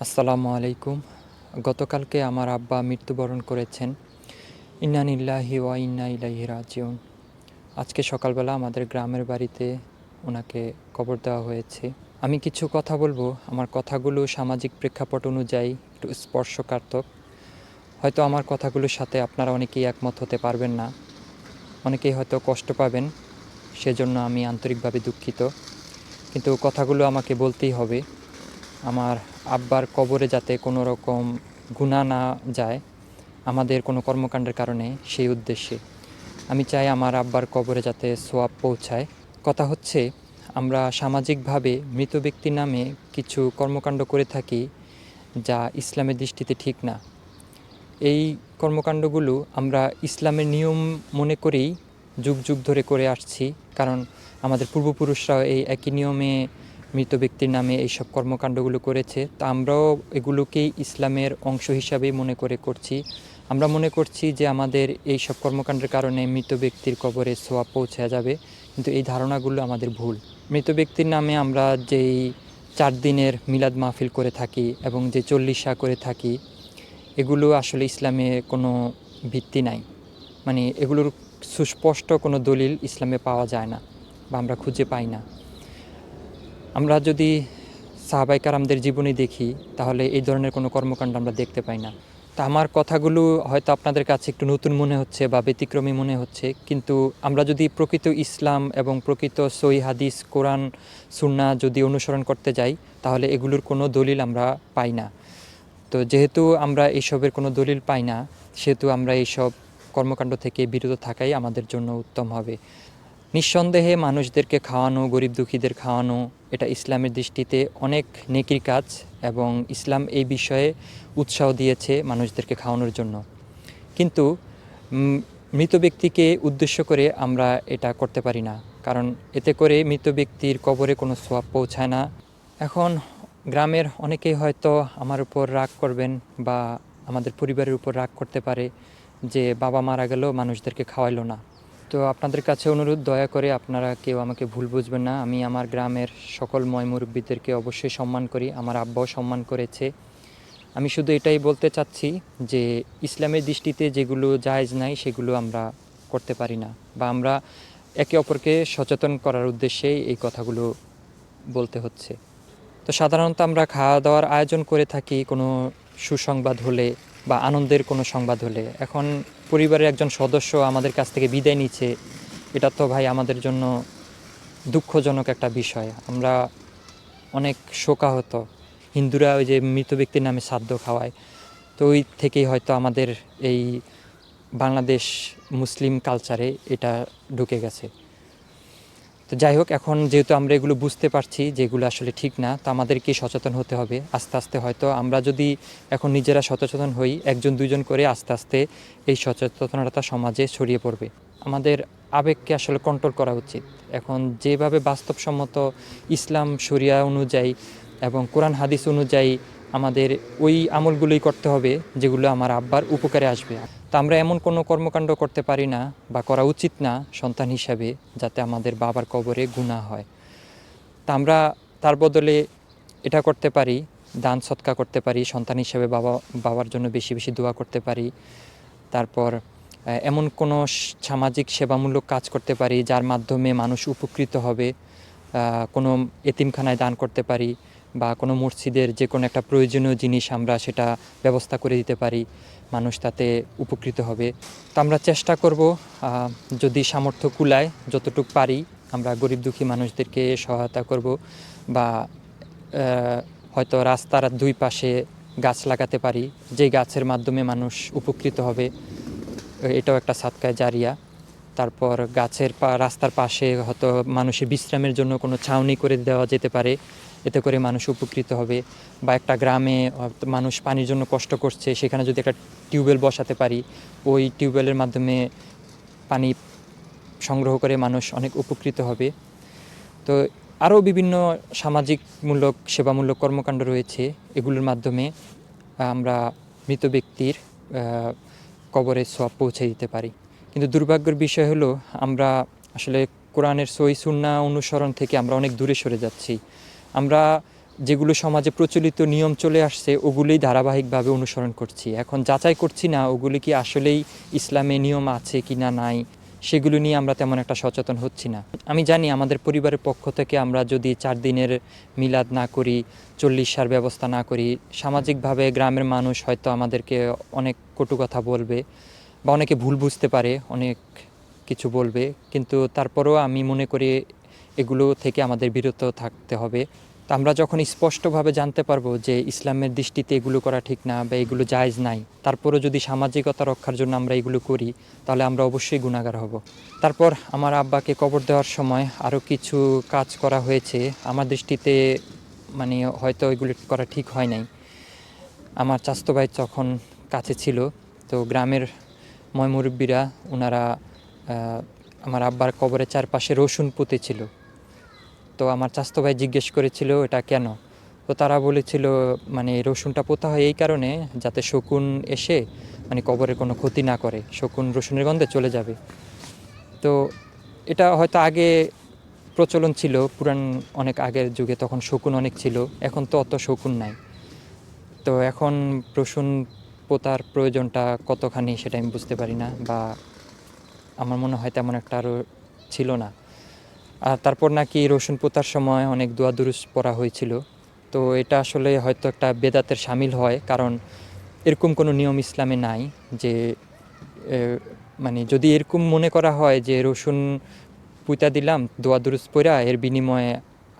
আসসালামু আলাইকুম। গতকালকে আমার আব্বা মৃত্যুবরণ করেছেন। ইন্নানিল্লাহি ওয়া ইন্না ইলাইহি রাজিউন। আজকে সকালবেলা আমাদের গ্রামের বাড়িতে ওনাকে কবর দেওয়া হয়েছে। আমি কিছু কথা বলব। আমার কথাগুলো সামাজিক প্রেক্ষাপট অনুযায়ী একটু স্পর্শকাতক হয়তো আমার কথাগুলোর সাথে আপনারা অনেকেই একমত হতে পারবেন না। অনেকেই হয়তো কষ্ট পাবেন। সেজন্য আমি আন্তরিকভাবে দুঃখিত। কিন্তু কথাগুলো আমাকে বলতেই হবে। আমার আব্বার কবরে যাতে কোনো রকম গুণা না যায় আমাদের কোনো কর্মকাণ্ডের কারণে সেই উদ্দেশ্যে। আমি চাই আমার আব্বার কবরে যাতে সোয়াব পৌঁছায়। কথা হচ্ছে, আমরা সামাজিকভাবে মৃত ব্যক্তির নামে কিছু কর্মকাণ্ড করে থাকি যা ইসলামের দৃষ্টিতে ঠিক না। এই কর্মকাণ্ডগুলো আমরা ইসলামের নিয়ম মনে করেই যুগ যুগ ধরে করে আসছি, কারণ আমাদের পূর্বপুরুষরাও এই একই নিয়মে মৃত ব্যক্তির নামে এইসব কর্মকাণ্ডগুলো করেছে, তা আমরাও এগুলোকেই ইসলামের অংশ হিসাবেই মনে করে করছি। আমরা মনে করছি যে আমাদের এই সব কর্মকাণ্ডের কারণে মৃত ব্যক্তির কবরে সোয়াব পৌঁছে যাবে, কিন্তু এই ধারণাগুলো আমাদের ভুল। মৃত ব্যক্তির নামে আমরা যেই চার দিনের মিলাদ মাহফিল করে থাকি এবং যে চল্লিশা করে থাকি, এগুলো আসলে ইসলামে কোনো ভিত্তি নাই। মানে এগুলোর সুস্পষ্ট কোনো দলিল ইসলামে পাওয়া যায় না বা আমরা খুঁজে পাই না। আমরা যদি সাহাবাই কারামদের জীবনী দেখি, তাহলে এই ধরনের কোনো কর্মকাণ্ড আমরা দেখতে পাই না। তা আমার কথাগুলো হয়তো আপনাদের কাছে একটু নতুন মনে হচ্ছে বা ব্যতিক্রমী মনে হচ্ছে, কিন্তু আমরা যদি প্রকৃত ইসলাম এবং প্রকৃত সই হাদিস, কোরআন, সুন্না যদি অনুসরণ করতে যাই, তাহলে এগুলোর কোনো দলিল আমরা পাই না। তো যেহেতু আমরা এইসবের কোনো দলিল পাই না, সেহেতু আমরা এইসব কর্মকাণ্ড থেকে বিরত থাকাই আমাদের জন্য উত্তম হবে। নিঃসন্দেহে মানুষদেরকে খাওয়ানো, গরিব দুঃখীদের খাওয়ানো এটা ইসলামের দৃষ্টিতে অনেক নেকির কাজ এবং ইসলাম এই বিষয়ে উৎসাহ দিয়েছে মানুষদেরকে খাওয়ানোর জন্য। কিন্তু মৃত ব্যক্তিকে উদ্দেশ্য করে আমরা এটা করতে পারি না। কারণ এতে করে মৃত ব্যক্তির কবরে কোনো সোয়াব পৌঁছায় না। এখন গ্রামের অনেকেই হয়তো আমার উপর রাগ করবেন বা আমাদের পরিবারের উপর রাগ করতে পারে যে বাবা মারা গেল মানুষদেরকে খাওয়াইলো না। তো আপনাদের কাছে অনুরোধ, দয়া করে আপনারা কেউ আমাকে ভুল বুঝবেন না। আমি আমার গ্রামের সকল ময় মুরব্বীদেরকে অবশ্যই সম্মান করি, আমার আব্বাও সম্মান করেছে। আমি শুধু এটাই বলতে চাচ্ছি যে, ইসলামের দৃষ্টিতে যেগুলো জায়েজ নাই, সেগুলো আমরা করতে পারি না বা আমরা একে অপরকে সচেতন করার উদ্দেশ্যেই এই কথাগুলো বলতে হচ্ছে। তো সাধারণত আমরা খাওয়া দাওয়ার আয়োজন করে থাকি, কোনো সুসংবাদ হলে বা আনন্দের কোনো সংবাদ হলে। এখন পরিবারের একজন সদস্য আমাদের কাছ থেকে বিদায় নিচ্ছে, এটা তো ভাই আমাদের জন্য দুঃখজনক একটা বিষয়। আমরা অনেক শোকাহত। হিন্দুরা ওই যে মৃত ব্যক্তির নামে শ্রাদ্ধ খাওয়ায়। তো ওই থেকেই হয়তো আমাদের এই বাংলাদেশ মুসলিম কালচারে এটা ঢুকে গেছে। তো যাই হোক, এখন যেহেতু আমরা এগুলো বুঝতে পারছি যে এগুলো আসলে ঠিক না, তো আমাদেরকে সচেতন হতে হবে। আস্তে আস্তে হয়তো আমরা যদি এখন নিজেরা সচেতন হই, একজন দুইজন করে আস্তে আস্তে এই সচেতনতা সমাজে ছড়িয়ে পড়বে। আমাদের আবেগকে আসলে কন্ট্রোল করা উচিত। এখন যেভাবে বাস্তবসম্মত ইসলাম, শরিয়া অনুযায়ী এবং কোরআন, হাদিস অনুযায়ী আমাদের ওই আমলগুলোই করতে হবে, যেগুলো আমার আব্বার উপকারে আসবে। তো আমরা এমন কোনো কর্মকাণ্ড করতে পারি না বা করা উচিত না সন্তান হিসাবে যাতে আমাদের বাবার কবরে গুণা হয়। তা আমরা তার বদলে এটা করতে পারি, দান সৎকা করতে পারি, সন্তান হিসেবে বাবা, বাবার জন্য বেশি বেশি দোয়া করতে পারি। তারপর এমন কোনো সামাজিক সেবামূলক কাজ করতে পারি যার মাধ্যমে মানুষ উপকৃত হবে। কোনো এতিমখানায় দান করতে পারি বা কোনো মসজিদের যে কোনো একটা প্রয়োজনীয় জিনিস আমরা সেটা ব্যবস্থা করে দিতে পারি। মানুষ তাতে উপকৃত হবে। তো আমরা চেষ্টা করব যদি সামর্থ্য কুলায়, যতটুক পারি, আমরা গরিব দুঃখী মানুষদেরকে সহায়তা করব বা হয়তো রাস্তার দুই পাশে গাছ লাগাতে পারি, যে গাছের মাধ্যমে মানুষ উপকৃত হবে, এটাও একটা সাতকায় জারিয়া। তারপর গাছের রাস্তার পাশে হয়তো মানুষের বিশ্রামের জন্য কোনো ছাউনি করে দেওয়া যেতে পারে এতে করে মানুষ উপকৃত হবে বা একটা গ্রামে মানুষ পানির জন্য কষ্ট করছে, সেখানে যদি একটা টিউবওয়েল বসাতে পারি, ওই টিউবওয়েলের মাধ্যমে পানি সংগ্রহ করে মানুষ অনেক উপকৃত হবে। তো আরও বিভিন্ন সামাজিকমূলক, সেবামূলক কর্মকাণ্ড রয়েছে, এগুলোর মাধ্যমে আমরা মৃত ব্যক্তির কবরে সব পৌঁছে দিতে পারি। কিন্তু দুর্ভাগ্যের বিষয় হলো, আমরা আসলে কোরআনের সই সুন্না অনুসরণ থেকে আমরা অনেক দূরে সরে যাচ্ছি। আমরা যেগুলো সমাজে প্রচলিত নিয়ম চলে আসছে, ওগুলোই ধারাবাহিকভাবে অনুসরণ করছি। এখন যাচাই করছি না, ওগুলি কি আসলেই ইসলামে নিয়ম আছে কি না নাই, সেগুলো নিয়ে আমরা তেমন একটা সচেতন হচ্ছি না। আমি জানি আমাদের পরিবারের পক্ষ থেকে আমরা যদি চার দিনের মিলাদ না করি চল্লিশ সার ব্যবস্থা না করি, সামাজিকভাবে গ্রামের মানুষ হয়তো আমাদেরকে অনেক কটু কথা বলবে বা অনেকে ভুল বুঝতে পারে, অনেক কিছু বলবে। কিন্তু তারপরেও আমি মনে করি এগুলো থেকে আমাদের বিরত থাকতে হবে। তো আমরা যখন স্পষ্টভাবে জানতে পারব যে ইসলামের দৃষ্টিতে এগুলো করা ঠিক না বা এগুলো জায়েজ নাই, তারপরও যদি সামাজিকতা রক্ষার জন্য আমরা এগুলো করি, তাহলে আমরা অবশ্যই গুণাগার হব। তারপর আমার আব্বাকে কবর দেওয়ার সময় আরও কিছু কাজ করা হয়েছে। আমার দৃষ্টিতে মানে হয়তো এগুলো করা ঠিক হয় নাই। আমার চাস্তো ভাই যখন কাছে ছিল, তো গ্রামের ময়মুরব্বীরা ওনারা আমার আব্বার কবরের চারপাশে রসুন পুঁতেছিল তো আমার চাস্তো ভাই জিজ্ঞেস করেছিল, এটা কেন? তো তারা বলেছিল মানে রসুনটা পোতা হয় এই কারণে যাতে শকুন এসে মানে কবরের কোনো ক্ষতি না করে, শকুন রসুনের গন্ধে চলে যাবে। তো এটা হয়তো আগে প্রচলন ছিল, পুরান অনেক আগের যুগে তখন শকুন অনেক ছিল, এখন তো অত শকুন নাই। তো এখন রসুন পোতার প্রয়োজনটা কতখানি সেটা আমি বুঝতে পারি না বা আমার মনে হয় তেমন একটা আরও ছিল না। আর তারপর নাকি রসুন পোতার সময় অনেক দোয়া দুরুস পড়া হয়েছিল। তো এটা আসলে হয়তো একটা বেদাতের সামিল হয়, কারণ এরকম কোনো নিয়ম ইসলামে নাই যে মানে যদি এরকম মনে করা হয় যে রসুন পুঁতা দিলাম, দোয়া দুরুস পড়া এর বিনিময়ে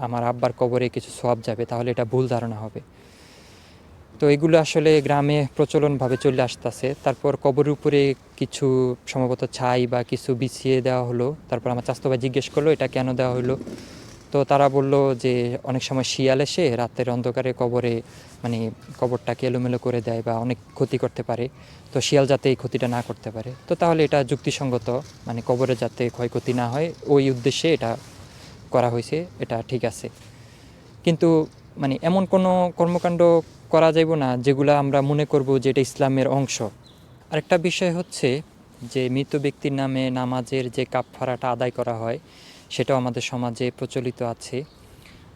আমার আব্বার কবরে কিছু সব যাবে, তাহলে এটা ভুল ধারণা হবে। তো এগুলো আসলে গ্রামে প্রচলনভাবে চলে আসতেছে। তারপর কবরের উপরে কিছু সম্ভবত ছাই বা কিছু বিছিয়ে দেওয়া হলো। তারপর আমার চাস্তো ভাই জিজ্ঞেস করল, এটা কেন দেওয়া হলো? তো তারা বলল যে, অনেক সময় শিয়াল এসে রাতের অন্ধকারে কবরে মানে কবরটাকে এলোমেলো করে দেয় বা অনেক ক্ষতি করতে পারে। তো শিয়াল যাতে এই ক্ষতিটা না করতে পারে। তো তাহলে এটা যুক্তিসঙ্গত মানে কবরে যাতে ক্ষয়ক্ষতি না হয়, ওই উদ্দেশ্যে এটা করা হয়েছে, এটা ঠিক আছে। কিন্তু মানে এমন কোনো কর্মকাণ্ড করা যাইব না যেগুলো আমরা মনে করব যে এটা ইসলামের অংশ। আরেকটা বিষয় হচ্ছে যে মৃত ব্যক্তির নামে নামাজের যে কাপফারাটা আদায় করা হয়, সেটাও আমাদের সমাজে প্রচলিত আছে।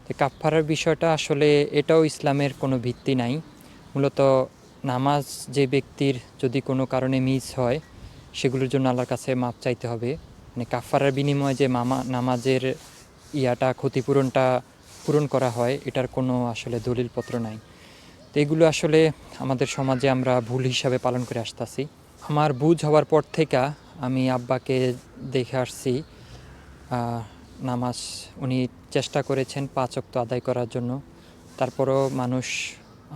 তো কাপফারার বিষয়টা আসলে এটাও ইসলামের কোনো ভিত্তি নাই। মূলত নামাজ যে ব্যক্তির যদি কোনো কারণে মিস হয়, সেগুলোর জন্য আল্লাহর কাছে মাপ চাইতে হবে। মানে কাফারার বিনিময়ে যে মামা নামাজের ইয়াটা, ক্ষতিপূরণটা পূরণ করা হয়, এটার কোনো আসলে দলিলপত্র নাই। তো এগুলো আসলে আমাদের সমাজে আমরা ভুল হিসাবে পালন করে আসতেছি। আমার বুঝ হওয়ার পর থেকে আমি আব্বাকে দেখে আসছি নামাজ উনি চেষ্টা করেছেন পাঁচ অক্ত আদায় করার জন্য। তারপরও মানুষ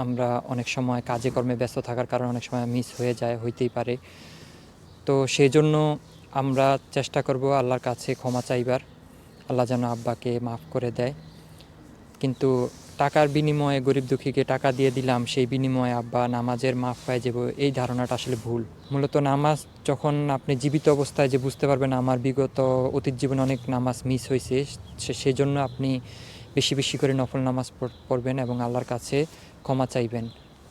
আমরা অনেক সময় কাজে কর্মে ব্যস্ত থাকার কারণে অনেক সময় মিস হয়ে যায়, হইতেই পারে। তো সেই জন্য আমরা চেষ্টা করব আল্লাহর কাছে ক্ষমা চাইবার। আল্লাহ যেন আব্বাকে মাফ করে দেয়। কিন্তু টাকার বিনিময়ে গরিব দুঃখীকে টাকা দিয়ে দিলাম, সেই বিনিময়ে আব্বা নামাজের মাফ পাই যাব, এই ধারণাটা আসলে ভুল। মূলত নামাজ যখন আপনি জীবিত অবস্থায় যে বুঝতে পারবেন আমার বিগত অতীত জীবনে অনেক নামাজ মিস হয়েছে সেজন্য আপনি বেশি বেশি করে নফল নামাজ পড়- পড়বেন এবং আল্লাহর কাছে ক্ষমা চাইবেন।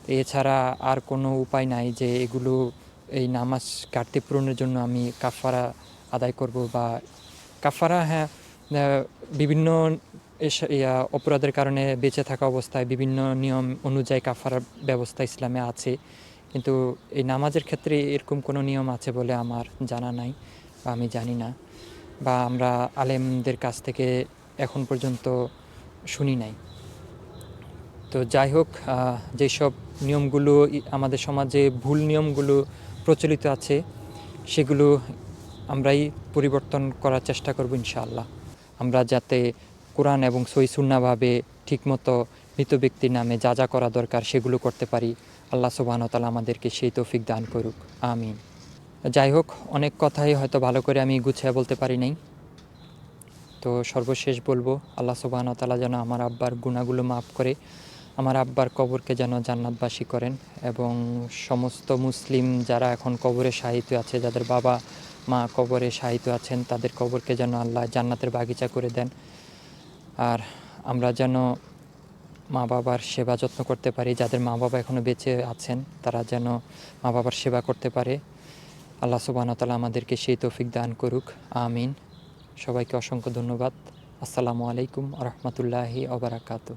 এছাড়া আর কোনো উপায় নাই যে এগুলো এই নামাজ ঘাটতি পূরণের জন্য আমি কাফারা আদায় করব বা কাফারা হ্যাঁ বিভিন্ন অপরাধের কারণে বেঁচে থাকা অবস্থায় বিভিন্ন নিয়ম অনুযায়ী কাফারার ব্যবস্থা ইসলামে আছে। কিন্তু এই নামাজের ক্ষেত্রে এরকম কোনো নিয়ম আছে বলে আমার জানা নাই বা আমি জানি না বা আমরা আলেমদের কাছ থেকে এখন পর্যন্ত শুনি নাই। তো যাই হোক যেসব নিয়মগুলো আমাদের সমাজে ভুল নিয়মগুলো প্রচলিত আছে, সেগুলো আমরাই পরিবর্তন করার চেষ্টা করব ইনশাআল্লাহ। আমরা যাতে কোরআন এবং সই সুন্নাভাবে ঠিকমতো মৃত ব্যক্তির নামে যা যা করা দরকার সেগুলো করতে পারি। আল্লাহ সুবাহতালা আমাদেরকে সেই তৌফিক দান করুক। আমিন। যাই হোক, অনেক কথাই হয়তো ভালো করে আমি গুছিয়ে বলতে পারি নাই। তো সর্বশেষ বলব, আল্লাহ সুবাহতালা যেন আমার আব্বার গুণাগুলো মাফ করে, আমার আব্বার কবরকে যেন জান্নাতবাসী করেন এবং সমস্ত মুসলিম যারা এখন কবরে সাহিত্য আছে, যাদের বাবা মা কবরে সাহিত্য আছেন, তাদের কবরকে যেন আল্লাহ জান্নাতের বাগিচা করে দেন। আর আমরা যেন মা বাবার সেবা যত্ন করতে পারি, যাদের মা বাবা এখনও বেঁচে আছেন, তারা যেন মা বাবার সেবা করতে পারে। আল্লাহ সুবাহতালা আমাদেরকে সেই তৌফিক দান করুক। আমিন। সবাইকে অসংখ্য ধন্যবাদ। আসসালামু আলাইকুম রহমতুল্লাহি অবরাকাতু